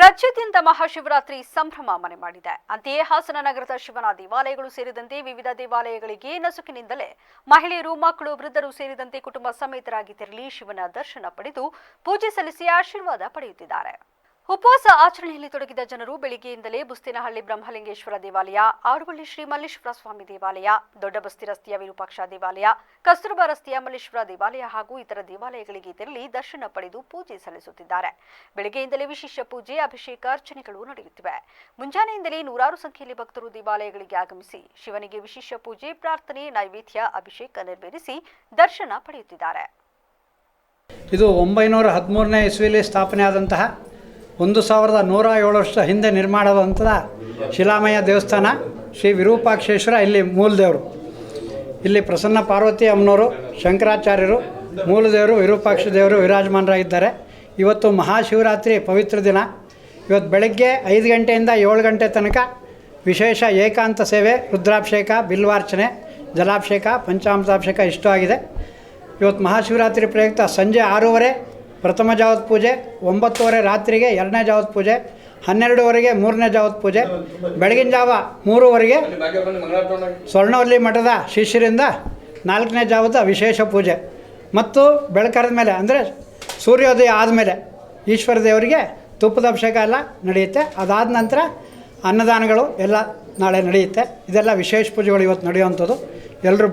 ರಾಜ್ಯಾದ್ಯಂತ ಮಹಾಶಿವರಾತ್ರಿ ಸಂಭ್ರಮ ಮನೆ ಮಾಡಿದೆ. ಅಂತೆಯೇ ಹಾಸನ ನಗರದ ಶಿವನ ದೇವಾಲಯಗಳು ಸೇರಿದಂತೆ ವಿವಿಧ ದೇವಾಲಯಗಳಿಗೆ ನಸುಕಿನಿಂದಲೇ ಮಹಿಳೆಯರು, ಮಕ್ಕಳು, ವೃದ್ಧರು ಸೇರಿದಂತೆ ಕುಟುಂಬ ಸಮೇತರಾಗಿ ತೆರಳಿ ಶಿವನ ದರ್ಶನ ಪಡೆದು ಪೂಜೆ ಸಲ್ಲಿಸಿ ಆಶೀರ್ವಾದ ಪಡೆಯುತ್ತಿದ್ದಾರೆ. ಉಪವಾಸ ಆಚರಣೆಯಲ್ಲಿ ತೊಡಗಿದ ಜನರು ಬೆಳಿಗ್ಗೆಯಿಂದಲೇ ಬುಸ್ತಿನಹಳ್ಳಿ ಬ್ರಹ್ಮಲಿಂಗೇಶ್ವರ ದೇವಾಲಯ, ಆರುವಳ್ಳಿ ಶ್ರೀ ಮಲ್ಲೇಶ್ವರ ಸ್ವಾಮಿ ದೇವಾಲಯ, ದೊಡ್ಡಬಸ್ತಿ ರಸ್ತೆಯ ವಿರೂಪಾಕ್ಷ ದೇವಾಲಯ, ಕಸ್ತೂರ್ಬಾ ರಸ್ತೆಯ ಮಲ್ಲೇಶ್ವರ ದೇವಾಲಯ ಹಾಗೂ ಇತರ ದೇವಾಲಯಗಳಿಗೆ ತೆರಳಿ ದರ್ಶನ ಪಡೆದು ಪೂಜೆ ಸಲ್ಲಿಸುತ್ತಿದ್ದಾರೆ. ಬೆಳಗ್ಗೆಯಿಂದಲೇ ವಿಶೇಷ ಪೂಜೆ, ಅಭಿಷೇಕ, ಅರ್ಚನೆಗಳು ನಡೆಯುತ್ತಿವೆ. ಮುಂಜಾನೆಯಿಂದಲೇ ನೂರಾರು ಸಂಖ್ಯೆಯಲ್ಲಿ ಭಕ್ತರು ದೇವಾಲಯಗಳಿಗೆ ಆಗಮಿಸಿ ಶಿವನಿಗೆ ವಿಶೇಷ ಪೂಜೆ, ಪ್ರಾರ್ಥನೆ, ನೈವೇದ್ಯ, ಅಭಿಷೇಕ ನೆರವೇರಿಸಿ ದರ್ಶನ ಪಡೆಯುತ್ತಿದ್ದಾರೆ. ಇದು ಒಂಬೈನೂರ ಹದಿಮೂರನೇ ಇಸ್ವಿಯಲ್ಲಿ ಸ್ಥಾಪನೆ ಆದಂತಹ ಒಂದು ಸಾವಿರದ ನೂರ ಏಳು ವರ್ಷ ಹಿಂದೆ ನಿರ್ಮಾಣವಾದಂಥ ಶಿಲಾಮಯ ದೇವಸ್ಥಾನ ಶ್ರೀ ವಿರೂಪಾಕ್ಷೇಶ್ವರ, ಇಲ್ಲಿ ಮೂಲದೇವರು. ಇಲ್ಲಿ ಪ್ರಸನ್ನ ಪಾರ್ವತಿ ಅಮ್ಮನವರು, ಶಂಕರಾಚಾರ್ಯರು, ಮೂಲದೇವರು, ವಿರೂಪಾಕ್ಷ ದೇವರು ವಿರಾಜಮಾನರಾಗಿದ್ದಾರೆ. ಇವತ್ತು ಮಹಾಶಿವರಾತ್ರಿ ಪವಿತ್ರ ದಿನ. ಇವತ್ತು ಬೆಳಗ್ಗೆ ಐದು ಗಂಟೆಯಿಂದ ಏಳು ಗಂಟೆ ತನಕ ವಿಶೇಷ ಏಕಾಂತ ಸೇವೆ, ರುದ್ರಾಭಿಷೇಕ, ಬಿಲ್ವಾರ್ಚನೆ, ಜಲಾಭಿಷೇಕ, ಪಂಚಾಮೃತಾಭಿಷೇಕ ಇಷ್ಟವಾಗಿದೆ. ಇವತ್ತು ಮಹಾಶಿವರಾತ್ರಿ ಪ್ರಯುಕ್ತ ಸಂಜೆ ಆರೂವರೆ ಪ್ರಥಮ ಜಾವದ ಪೂಜೆ, ಒಂಬತ್ತುವರೆ ರಾತ್ರಿಗೆ ಎರಡನೇ ಜಾವದ ಪೂಜೆ, ಹನ್ನೆರಡುವರೆಗೆ ಮೂರನೇ ಜಾವದ ಪೂಜೆ, ಬೆಳಗಿನ ಜಾವ ಮೂರುವರೆಗೆ ಸ್ವರ್ಣವಲ್ಲಿ ಮಠದ ಶಿಷ್ಯರಿಂದ ನಾಲ್ಕನೇ ಜಾವದ ವಿಶೇಷ ಪೂಜೆ. ಮತ್ತು ಬೆಳಕರದ ಮೇಲೆ, ಅಂದರೆ ಸೂರ್ಯೋದಯ ಆದಮೇಲೆ ಈಶ್ವರ ದೇವರಿಗೆ ತುಪ್ಪದ ಅಭಿಷೇಕ ಎಲ್ಲ ನಡೆಯುತ್ತೆ. ಅದಾದ ನಂತರ ಅನ್ನದಾನಗಳು ಎಲ್ಲ ನಾಳೆ ನಡೆಯುತ್ತೆ. ಇದೆಲ್ಲ ವಿಶೇಷ ಪೂಜೆಗಳು ಇವತ್ತು ನಡೆಯುವಂಥದ್ದು. ಎಲ್ಲರೂ